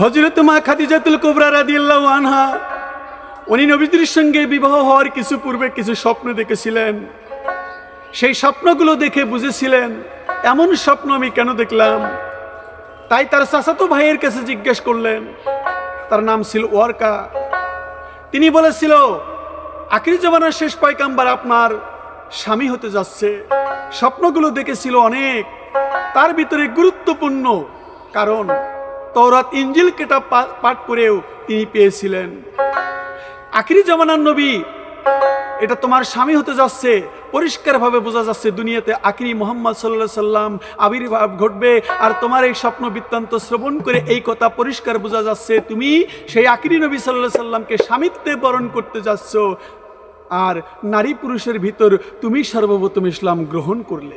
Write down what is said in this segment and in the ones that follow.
হজরত মা খাদিজাতুল কুবরা রাদিয়াল্লাহু আনহা, উনি নবীজির সঙ্গে বিবাহ হওয়ার কিছু পূর্বে কিছু স্বপ্ন দেখেছিলেন। সেই স্বপ্নগুলো দেখে বুঝেছিলেন, এমন স্বপ্ন আমি কেন দেখলাম? তাই তার চাচাতো ভাইয়ের কাছে জিজ্ঞেস করলেন, তার নাম ছিল ওয়ার্কা। তিনি বলেছিল, আখির জমানার শেষ পয়কাম্বার আপনার স্বামী হতে যাচ্ছে। স্বপ্নগুলো দেখেছিল অনেক, তার ভিতরে গুরুত্বপূর্ণ কারণ। তওরাত ইঞ্জিল কেটা পাঠ করেও তিনি পেয়েছিলেন। আখিরি জমানার নবী, এটা তোমার স্বামী হতে যাচ্ছে, পরিষ্কারভাবে বোঝা যাচ্ছে দুনিয়াতে আখিরি মোহাম্মদ সাল্লাহ সাল্লাম আবির্ভাব ঘটবে, আর তোমার এই স্বপ্ন বৃত্তান্ত শ্রবণ করে এই কথা পরিষ্কার বোঝা যাচ্ছে, তুমি সেই আখিরি নবী সাল্লাহ সাল্লামকে স্বামিত্বে বরণ করতে যাচ্ছ, আর নারী পুরুষের ভিতর তুমি সর্বপ্রথম ইসলাম গ্রহণ করলে।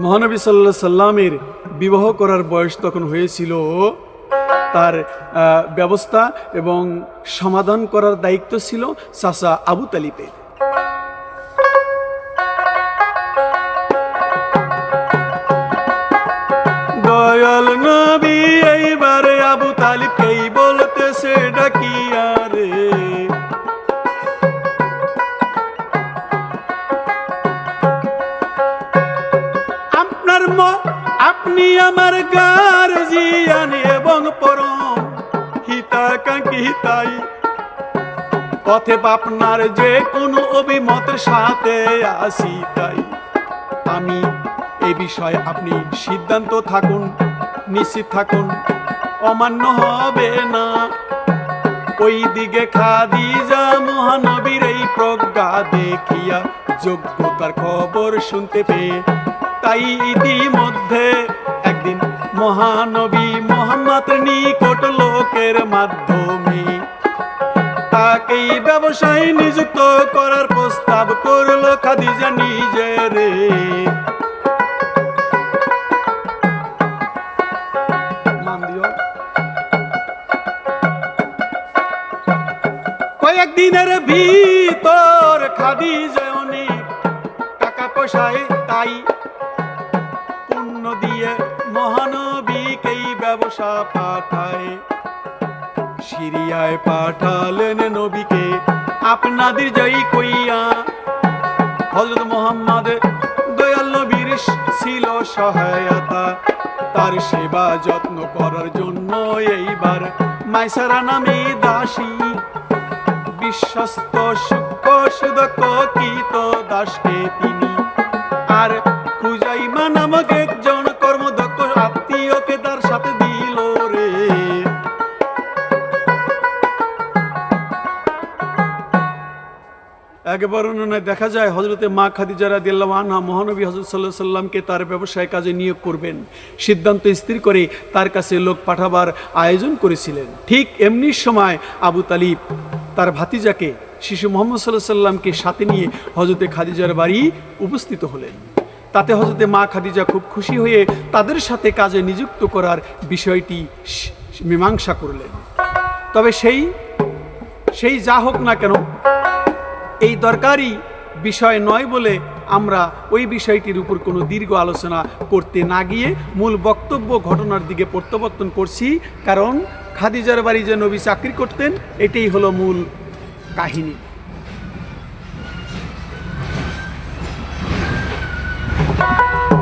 মহানবী সাল্লাহ সাল্লামের বিবাহ করার বয়স তখন হয়েছিল তার ব্যবস্থা এবং সমাধান করার দায়িত্ব ছিল চাচা আবু তালিবের। দয়াল নবী, এইবারে আবু তালিবকেই বলতেছে, ডাকিয়া রে। আপনি আমার গার্জিয়ান এবং পরম হিতাকাঙ্ক্ষী হিতাই। পথে আপনার যে কোনো অভিমতের সাথে আসি তাই। আমি এই বিষয়ে আপনি সিদ্ধান্ত থাকুন, নিশ্চিত থাকুন, অমান্য হবে না। ওই দিকে খাদিজা মহানবীর এই প্রজ্ঞা দেখিয়া যোগ্যতার খবর শুনতে পেয়ে তাই ইতিমধ্যে একদিন মহানবী মোহাম্মদ নিকট লোকের মাধ্যমে তাকেই ব্যবসায় নিযুক্ত করার প্রস্তাব করল খাদিজা নিজের। কয়েকদিনের ভিতর খাদিজা অনেক টাকা পয়সায় তাই মহানবীকেই ব্যবসা পাঠায়। সিরিয়ায় পাঠালেন নবীকে, আপনাদের জয়ী কইয়া হজরত মোহাম্মদ দয়াল নবীর ছিল সহায়তা, তার সেবা যত্ন করার জন্য এইবার মাইসারা নামে দাসী। বিশ্বস্ত সূক্ষ্ম সুদক্ষ কীত দাসকে তিনি আর খুজাইমা নামক একবার অন্যান্য দেখা যায় হজরতে মা খাদিজারা দিল্লাহ আনহা মহানবী হজরত সাল্লাহ সাল্লামকে তার ব্যবসায় কাজে নিয়োগ করবেন। সিদ্ধান্ত স্থির করে তার কাছে লোক পাঠাবার আয়োজন করেছিলেন। ঠিক এমনি সময় আবু তালিব তার ভাতিজাকে, শিশু মোহাম্মদ সাল্লাহ সাল্লামকে সাথে নিয়ে হজরতে খাদিজার বাড়ি উপস্থিত হলেন। তাতে হজরতে মা খাদিজা খুব খুশি হয়ে তাদের সাথে কাজে নিযুক্ত করার বিষয়টি মীমাংসা করলেন। তবে সেই সেই যা হোক না কেন এই দরকারি বিষয় নয় বলে আমরা ওই বিষয়টির উপর কোনো দীর্ঘ আলোচনা করতে না গিয়ে মূল বক্তব্য ঘটনার দিকে প্রত্যাবর্তন করছি। কারণ খাদিজার বাড়ি যে নবী চাকরি করতেন, এটাই হলো মূল কাহিনী।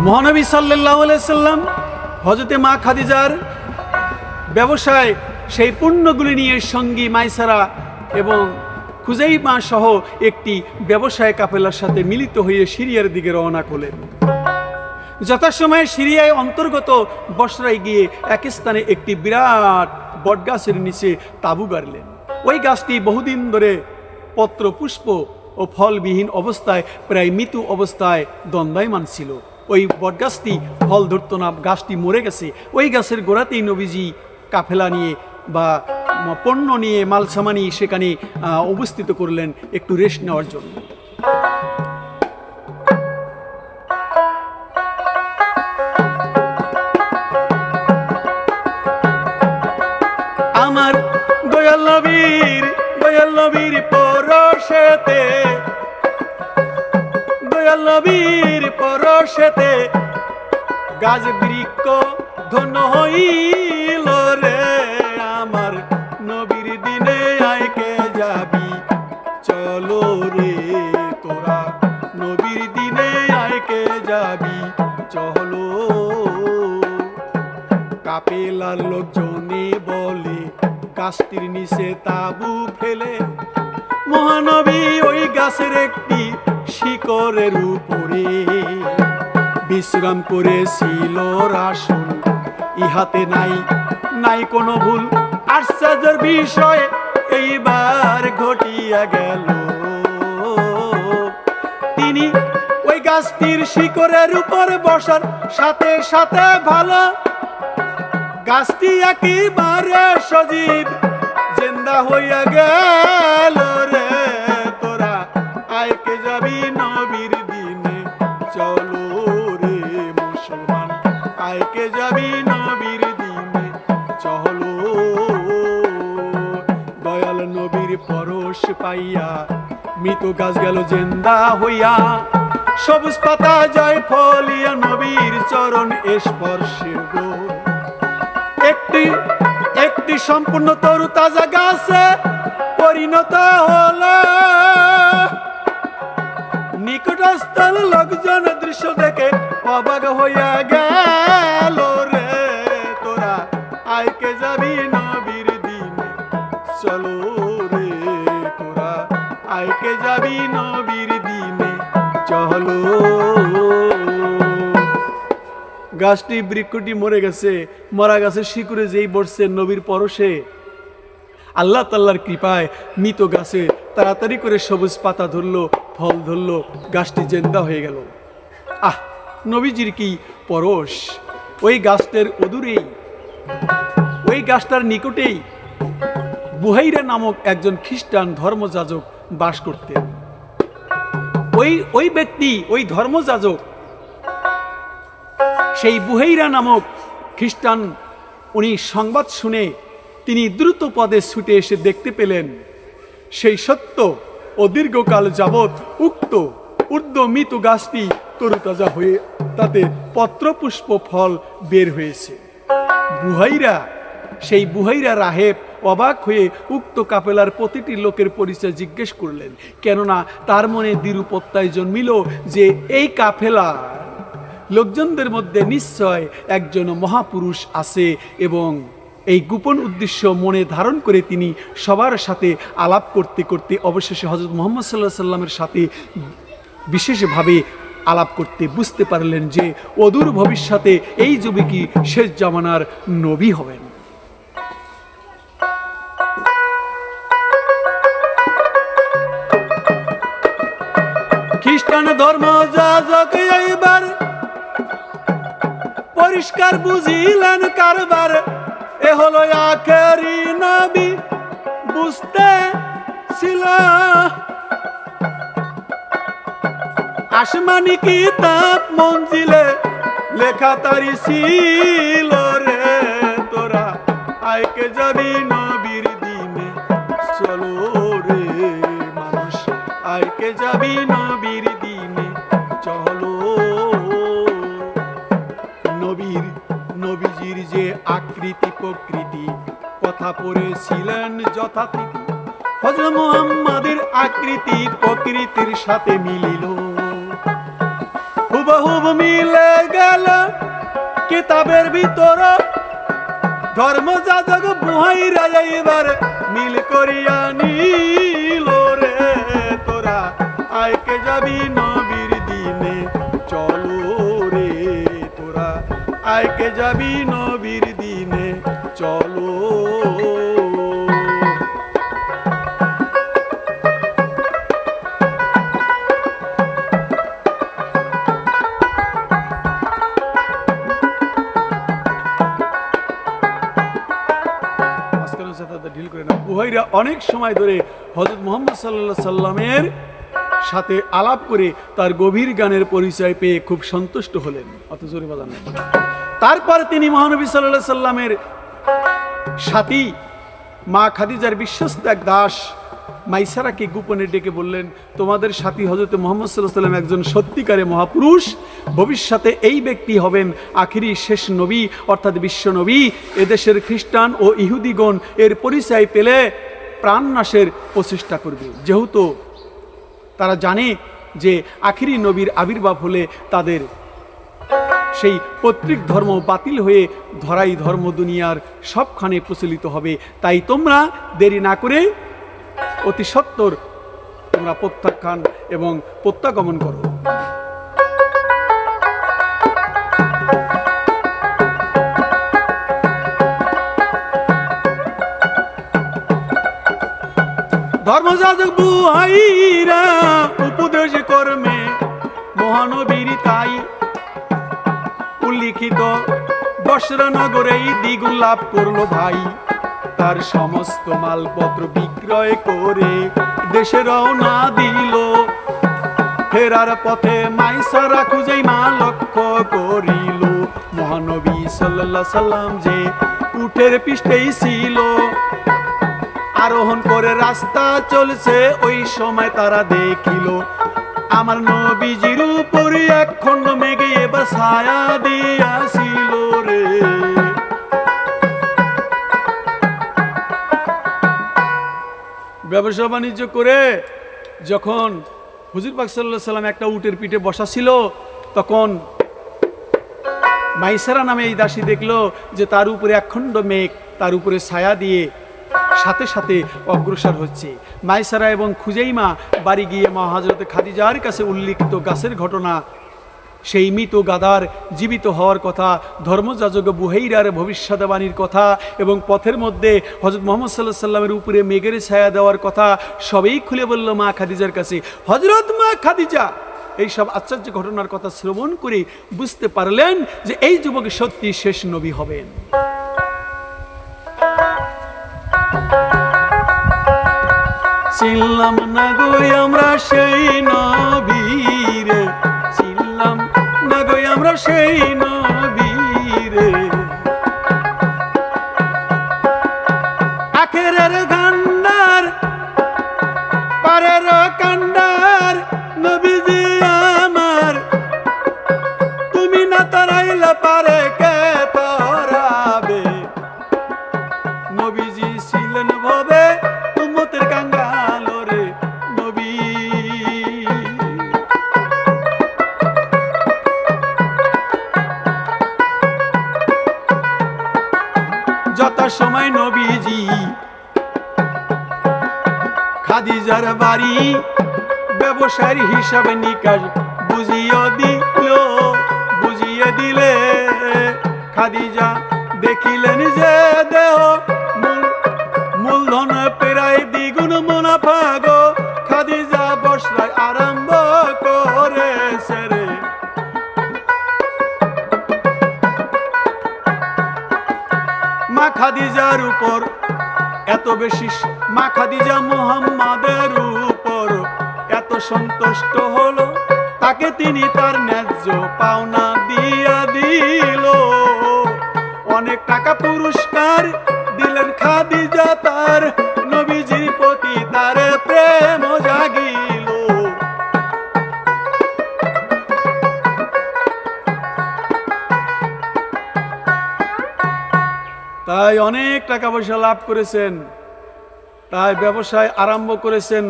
মহানবী সাল্লাহ সাল্লাম হজরতে মা খাদিজার ব্যবসায় সেই পণ্যগুলি নিয়ে সঙ্গী মাইসারা এবং খুজাইমা সহ একটি ব্যবসায় কাফেলার সাথে মিলিত হয়ে সিরিয়ার দিকে রওনা করলেন। যথাসময়ে সিরিয়ায় অন্তর্গত বসরায় গিয়ে এক স্থানে একটি বিরাট বটগাছের নিচে তাঁবু গাড়লেন। ওই গাছটি বহুদিন ধরে পত্র পুষ্প ও ফলবিহীন অবস্থায়, প্রায় মৃত্যু অবস্থায় দ্বন্দ্বায়মান ছিল। ওই বটগাছটি ফল ধরত না, গাছটি মরে গেছে। ওই গাছের গোড়াতেই নবীজি কাফেলা নিয়ে বা পণ্য নিয়ে মাল সামানি সেখানে অবস্থিত করলেন একটু রেস্ট নেওয়ার জন্য। আমার দয়াল নবীর দয়াল নবীর পরশেতে, দয়াল নবীর পরশেতে গাছ বৃক্ষ ধন হইল কাপেলার লোকজনে বলে, গাছটির নিচে তাবু ফেলে। মহানবী ওই গাছের একটি শিকড়ের উপরে বিশ্রাম করেছিল রাসুল। ইহাতে নাই নাই কোনো ভুল, আশ্চর্যের বিষয় এইবার ঘটিয়া গেল। তিনি ওই গাছটির শিকড়ের উপর বসার সাথে সাথে ভালো গাছটি একেবারে সজীব, জিন্দা হইয়া গেল রে তোরা। আয়কে যাবি নবীর দিনে, চলো রে মুসলমান। আয়কে যাবি নবীর দিনে, চলো। দয়াল নবীর পরশ পাইয়া মৃত গাছ গেল জেন্দা হইয়া। সবুজ পাতা জয় ফলিয়া নবীর চরণ স্পর্শে গো। সম্পূর্ণ তরু তাজা গাছে পরিণত হলো। নিকটস্থল লোকজন দৃশ্য দেখে অবাক হইয়া গেল রে, তোরা আইকে যাবি নবীর দিনে? চলো রে, তোরা আইকে যাবি নবীর দিনে? চলো গাছটি বৃক্ষটি মরে গেছে, মরা গাছের শিকুরে যেই বসছে নবীর পরশে। আল্লাহ তাল্লার কৃপায় মৃত গাছে তাড়াতাড়ি করে সবুজ পাতা ধরলো, ফল ধরলো, গাছটি জেন্দা হয়ে গেল। আহ, নবীজির কি পরশ? ওই গাছটার অদূরেই, ওই গাছটার নিকটেই বুহাইরা নামক একজন খ্রিস্টান ধর্মযাজক বাস করতেন। ওই ওই ব্যক্তি, ওই ধর্মযাজক সেই বুহেইরা নামক খ্রিস্টান উনি সংবাদ শুনে তিনি দ্রুত পদে ছুটে এসে দেখতে পেলেন, সেই সত্য ও দীর্ঘকাল যাবৎ উক্ত ঊর্ধ্ব মৃত গাছটি তরুতাজা হয়ে তাতে পত্রপুষ্প ফল বের হয়েছে। বুহাইরা, সেই বুহাইরা রাহেব অবাক হয়ে উক্ত কাপেলার প্রতিটি লোকের পরিচয় জিজ্ঞেস করলেন, কেননা তার মনে দৃঢ়পত্তায় জন্মিল যে এই কাফেলা লোকজনদের মধ্যে নিশ্চয় একজন মহাপুরুষ আছে এবং এই গোপন উদ্দেশ্য মনে ধারণ করে তিনি সবার সাথে আলাপ করতে করতে অবশেষে হজরত মোহাম্মদ সাল্লাহ সাল্লামের সাথে বিশেষভাবে আলাপ করতে বুঝতে পারলেন যে অদূর ভবিষ্যতে এই যুবকই শেষ জামানার নবী হবেন। খ্রিস্টান ধর্ম যাজক এইবার পরিষ্কার বুঝিলেন কারবার। এ হলো আখেরি নবী, বুঝতে ছিল। আসমানি কিতাব মঞ্জিলে লেখা তারি ছিল রে তোরা। আইকে যাবি নবীর কথা পড়েছিলেন যথাতিথি। হজরত মুহাম্মাদের আকৃতি প্রকৃতির সাথে মিলিল। হুবহুব মিলে গেল কিতাবের ভিতর। ধর্ম যাজক বুহাইরা এইবার মিল করিয়া নিল রে তোরা। আয়কে যাবি নবীর দিনে? চলো রে তোরা। আয়কে যাবি অনেক সময় ধরে হজরত মোহাম্মদ সাল্লাহ সাল্লামের সাথে আলাপ করে তার গভীর গানের পরিচয় পেয়ে খুব সন্তুষ্ট হলেন। অত জোরে বাজান। তারপর তিনি মহানবী সাল্লাহ সাল্লামের সাথী মা খাদিজার বিশ্বস্ত এক দাস মাইসারাকে গোপনে ডেকে বললেন, তোমাদের সাথী হজরত মোহাম্মদ সাল্লাহ সাল্লাম একজন সত্যিকারে মহাপুরুষ। ভবিষ্যতে এই ব্যক্তি হবেন আখিরি শেষ নবী, অর্থাৎ বিশ্বনবী এদেশের খ্রিস্টান ও ইহুদিগণ এর পরিচয় পেলে প্রাণনাশের প্রচেষ্টা করবে। যেহেতু তারা জানে যে আখিরি নবীর আবির্ভাব হলে তাদের সেই পৈতৃক ধর্ম বাতিল হয়ে ধরাই ধর্ম দুনিয়ার সবখানে প্রচলিত হবে। তাই তোমরা দেরি না করে অতি সত্বর তোমরা প্রত্যাখ্যান এবং প্রত্যাগমন করো। ধর্মযাজক বুহাইরা, উপদেশ কর্মে মহানবীর তাই উল্লিখিত। দ্বিগুণ লাভ করল ভাই। তার সমস্ত মালপত্র বিক্রয় করে দেশে রওনা দিল। ফেরার পথে মাইসারা খুঁজেই মা লক্ষ্য করিল। মহানবী সাল্লাল্লাহু সাল্লাম যে উঠের পৃষ্ঠেই ছিল। আরোহণ করে রাস্তা চলছে, ওই সময় তারা দেখিল, আমার নবীজির উপরে এক খণ্ড মেঘে এবার ছায়া দিয়াছিল রে। ব্যবসা বাণিজ্য করে যখন হুজুর পাক সাল্লাহ সাল্লাম একটা উটের পিঠে বসা ছিল, তখন মাইসারা নামে এই দাসী দেখল যে তার উপরে একখণ্ড মেঘ তার উপরে ছায়া দিয়ে সাথে সাথে অগ্রসর হচ্ছে। মাইসারা এবং খুজেইমা বাড়ি গিয়ে মা হজরত খাদিজার কাছে উল্লিখিত গাছের ঘটনা, সেই মৃত গাদার জীবিত হওয়ার কথা, ধর্মযাজক বুহেইরার ভবিষ্যৎবাণীর কথা এবং পথের মধ্যে হজরত মোহাম্মদ সাল্লাহ সাল্লামের উপরে মেঘের ছায়া দেওয়ার কথা সবেই খুলে বলল মা খাদিজার কাছে। হজরত মা খাদিজা! এইসব আশ্চর্য ঘটনার কথা শ্রবণ করে বুঝতে পারলেন যে এই যুবক সত্যি শেষ নবী হবেন। চিনলাম না গো আমরা সেই নবীরে। চিনলাম না গো আমরা সেই নবীরে। আখেরের গান্ডার পারের কান্ডার, নবীজি আমার। তুমি না তারাইলে পারে কে তরাবে? নবীজি ছিলেন ভবে বাড়ি ব্যবসার হিসাবে নিকাশ বুঝিয়ে দিল, বুঝিয়ে দিলে খাদিজা দেখিলেন যে দেহ মূলধন প্রায় দ্বিগুণ মুনাফা গো। খাদিজা বসরায় আরম্ভ করেছে রে। মা খাদিজার উপর এত বেশি, মা খাদিজা মোহাম্মদের উপর সন্তুষ্ট হলো, তাকে তিনি তার ন্যায্য পাওনা দিয়া দিল। অনেক টাকা পুরস্কার দিলেন খাদিজা তার নবীজির প্রতি তার প্রেম জাগিল। তাই অনেক টাকা পয়সা লাভ করেছেন, তাই ব্যবসায় আরম্ভ করেছেন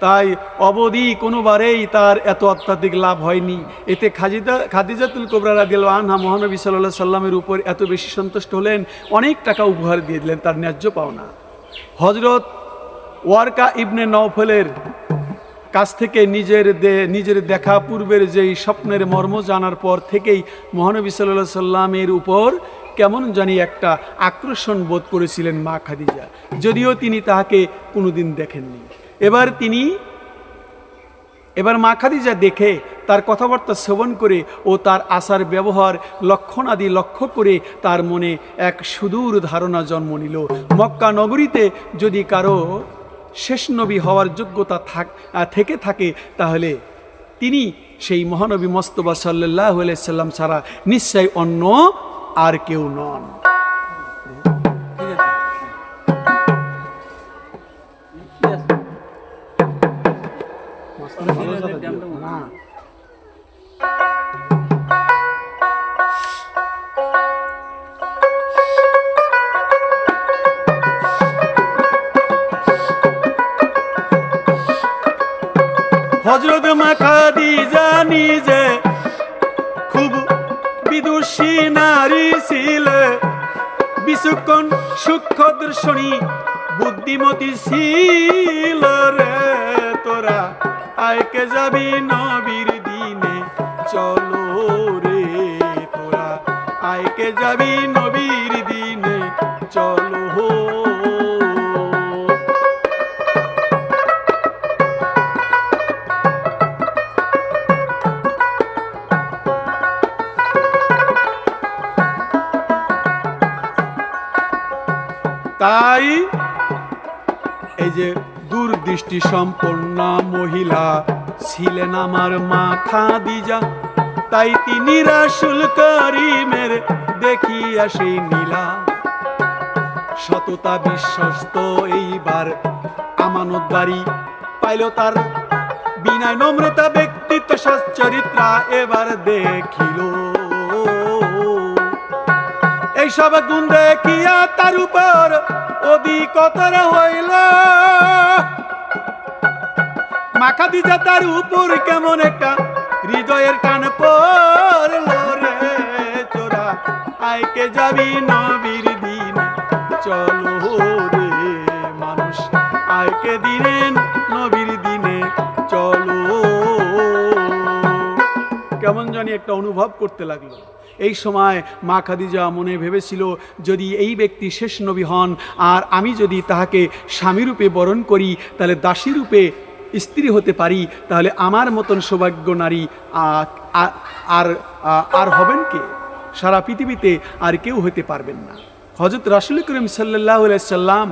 তাই অবধি কোনোবারেই তার এত অত্যাধিক লাভ হয়নি। এতে খাজিদা, খাদিজাতুল কোবরা রাদিল আনহা মহানবী সাল্লাহ সাল্লামের উপর এত বেশি সন্তুষ্ট হলেন, অনেক টাকা উপহার দিয়ে দিলেন তার ন্যায্য পাওনা। হজরত ওয়ারকা ইবনে নওফলের কাছ থেকে নিজের দে, নিজের দেখা পূর্বের যেই স্বপ্নের মর্ম জানার পর থেকেই মহানবী সাল্লাহ সাল্লামের উপর কেমন জানি একটা আকর্ষণ বোধ করেছিলেন মা খাদিজা। যদিও তিনি তাহাকে কোনোদিন দেখেননি। এবার তিনি, এবার মা খাদিজা দেখে তার কথাবার্তা শ্রবণ করে ও তার আচার ব্যবহার লক্ষণ আদি লক্ষ্য করে তার মনে এক সুদূর ধারণা জন্ম নিল। মক্কা নগরীতে যদি কারও শেষ নবী হওয়ার যোগ্যতা থাক থেকে থাকে, তাহলে তিনি সেই মহানবী মস্তবা সাল্লাহ সাল্লাম ছাড়া নিশ্চয় অন্য আর কেউ নন। ছিল রে তোরা আয়কে যাবি নবীর দূরদৃষ্টি সম্পন্ন মহিলা ছিলেন আমার মা খাদিজা তাই তিনি রাসুল করিমের দেখিয়া সেই নীলা। সততা বিশ্বস্ত এইবার আমানতদারি পাইল তার। বিনয় নম্রতা ব্যক্তিত্ব সচ্চরিত্রা এবার দেখিল। এইসব গুণ দেখিয়া তার উপর অধিকতর হইল। মাখা দিজা তার উপর কেমন একটা হৃদয়ের টান পড়ল রে তোরা আইকে যাবি নবীর চলো রে মানুষ। আইকে দিনে নবীর দিনে, চলো। কেমন জানি একটা অনুভব করতে লাগল। এই সময় মা খাদিজা মনে ভেবেছিল, যদি এই ব্যক্তি শেষ নবী হন, আর আমি যদি তাহাকে স্বামীরূপে বরণ করি, তাহলে দাসী রূপে স্ত্রী হতে পারি, তাহলে আমার মতন সৌভাগ্য নারী আর আর হবেন কে? সারা পৃথিবীতে আর কেউ হতে পারবেন না। হজরত রাসুল করিম সাল্লাহ সাল্লাম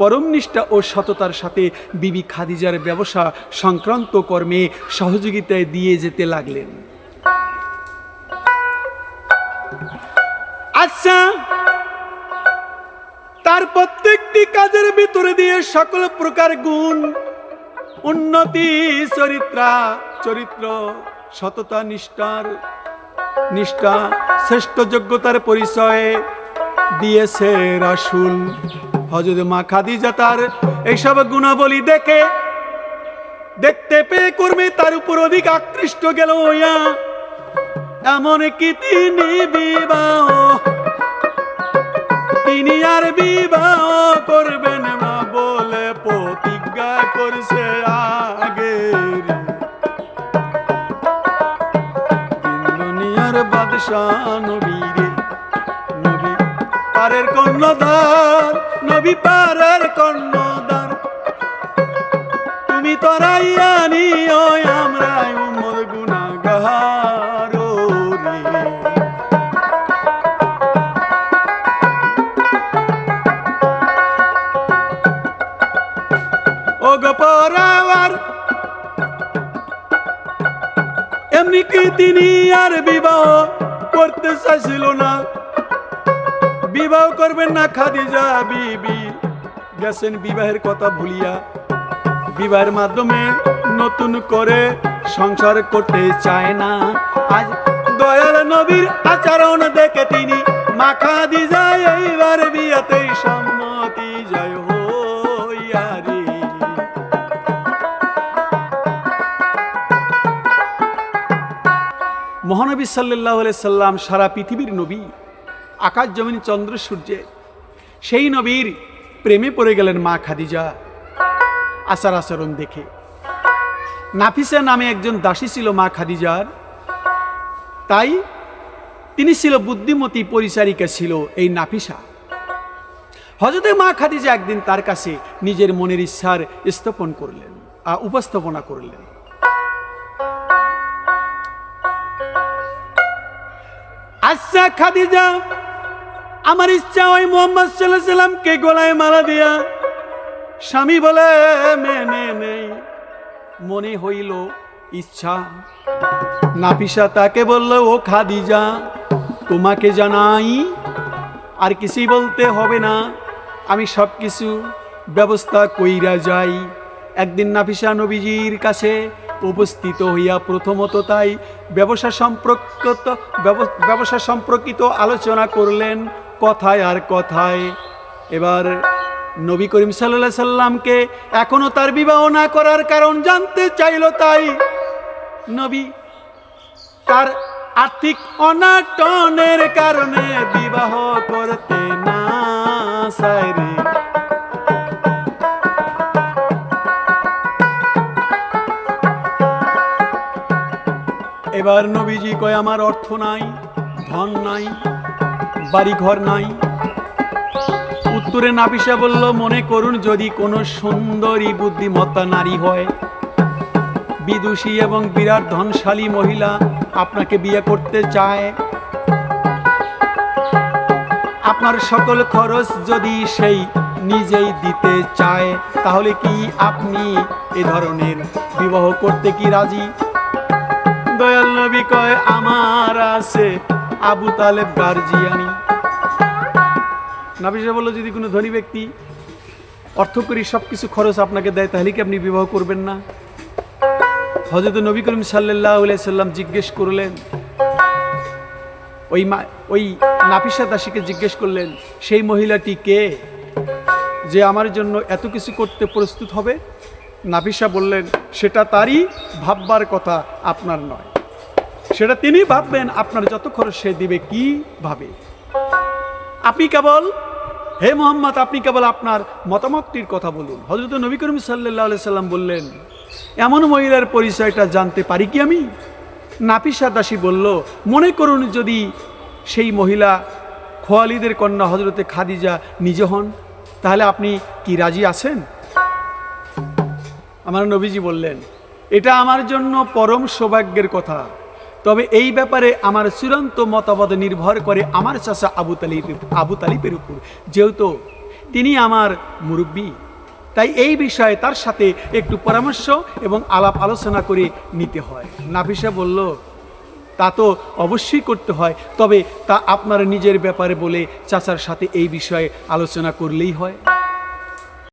পরম নিষ্ঠা ও সততার সাথে বিবি খাদিজার ব্যবসা সংক্রান্ত কর্মে সহযোগিতায় দিয়ে যেতে লাগলেন। আচ্ছা তার প্রত্যেকটি কাজের ভিতরে দিয়ে সকল প্রকার গুণ উন্নতি চরিত্রা, চরিত্র সততা, নিষ্ঠার, নিষ্ঠা, শ্রেষ্ঠ যোগ্যতার পরিচয়ে দিয়েছে রাসুল। হজরত মা খাদিজা তার এইসব গুণাবলী দেখে, দেখতে পেয়ে কর্মে তার উপর অধিক আকৃষ্ট গেল হইয়া, এমন কি তিনি বিবাহ, তিনি আর বিবাহ করবেন না। করছে আগে দুনিয়ার বাদশাহ নবী রে, নবী পারের কর্ণধার, নবী পারের কর্ণধার। তুমি তরাইয়া নিও চাইছিল না। বিবাহ করবেন না খাদিজা বিবি। গেছেন বিবাহের কথা ভুলিয়া। বিবাহের মাধ্যমে নতুন করে সংসার করতে চায় না। আজ দয়াল নবীর আচরণ দেখে তিনি মাখা দি যায় এইবার বিয়াতেই সম্মতি মহানবী সাল্লাহ সাল্লাম সারা পৃথিবীর নবী, আকাশ, জমিন, চন্দ্র, সূর্যে, সেই নবীর প্রেমে পড়ে গেলেন মা খাদিজা। আচার আচরণ দেখে। নাফিসা নামে একজন দাসী ছিল মা খাদিজার। তাই তিনি ছিল বুদ্ধিমতী পরিচারিকা ছিল এই নাফিসা। হজরতে মা খাদিজা একদিন তার কাছে নিজের মনের ইচ্ছার স্থাপন করলেন উপস্থাপনা করলেন। আচ্ছা খাদিজা, আমার ইচ্ছা ওই মোহাম্মদ সাল্লাহ সাল্লামকে গলায় মারা দিয়া? স্বামী বলে মেনে নেই মনে হইল ইচ্ছা। নাফিসা তাকে বলল, ও খাদিজা, তোমাকে জানাই, আর কিছুই বলতে হবে না। আমি সব কিছু ব্যবস্থা কইরা যাই। একদিন নাফিসা নবীজির কাছে উপস্থিত হইয়া প্রথমত তাই ব্যবসা সম্পর্কিত ব্যবসা সম্পর্কিত আলোচনা করলেন, কথায় আর কথায়। এবার নবী করিম সাল্লাহ সাল্লামকে এখনও তার বিবাহ না করার কারণ জানতে চাইল তাই নবী তার আর্থিক অনাটনের কারণে বিবাহ করতে না চায় এবার নবীজি কয়, আমার অর্থ নাই, ধন নাই বাড়ি ঘর নাই। উত্তরে নাবিসা বলল, মনে করুন, যদি কোনো সুন্দরী বুদ্ধিমত্তা নারী হয়, বিদুষী এবং বিরাট ধনশালী মহিলা আপনাকে বিয়ে করতে চায়, আপনার সকল খরচ যদি সেই নিজেই দিতে চায়, তাহলে কি আপনি এ ধরনের বিবাহ করতে কি রাজি? দয়াল নবী কয়, আমার আছে আবু তালেব গার্জিয়ানি। নাবিসা বলল, যদি কোনো ধনী ব্যক্তি অর্থ করি সব কিছু খরচ আপনাকে দেয়, তাহলে কি আপনি বিবাহ করবেন না? হজরত নবী করিম সাল্লাহ সাল্লাম জিজ্ঞেস করলেন, ওই মা, ওই নাফিসা দাসীকে জিজ্ঞেস করলেন, সেই মহিলাটি কে, যে আমার জন্য এত কিছু করতে প্রস্তুত হবে? নাফিসা বললেন, সেটা তারই ভাববার কথা, আপনার নয়। সেটা তিনি ভাববেন, আপনার যত খরচ সে দিবে কি ভাবে। আপনি কেবল, হে মোহাম্মদ, আপনি কেবল আপনার মতামতটির কথা বলুন। হজরত নবী করিম সাল্লাহ সাল্লাম বললেন, এমন মহিলার পরিচয়টা জানতে পারি কি আমি? নাপিসা দাসী বলল, মনে করুন যদি সেই মহিলা খোয়ালিদের কন্যা হজরতে খাদিজা নিজে হন, তাহলে আপনি কি রাজি আছেন? আমার নবীজি বললেন, এটা আমার জন্য পরম সৌভাগ্যের কথা। তবে এই ব্যাপারে আমার চূড়ান্ত মতামত নির্ভর করে আমার চাচা আবু তালিব, আবু তালিবের উপর। যেহেতু তিনি আমার মুরব্বী, তাই এই বিষয়ে তার সাথে একটু পরামর্শ এবং আলাপ আলোচনা করে নিতে হয়। নাফিসা বলল, তা তো অবশ্যই করতে হয়, তবে তা আপনার নিজের ব্যাপারে বলে চাচার সাথে এই বিষয়ে আলোচনা করলেই হয়।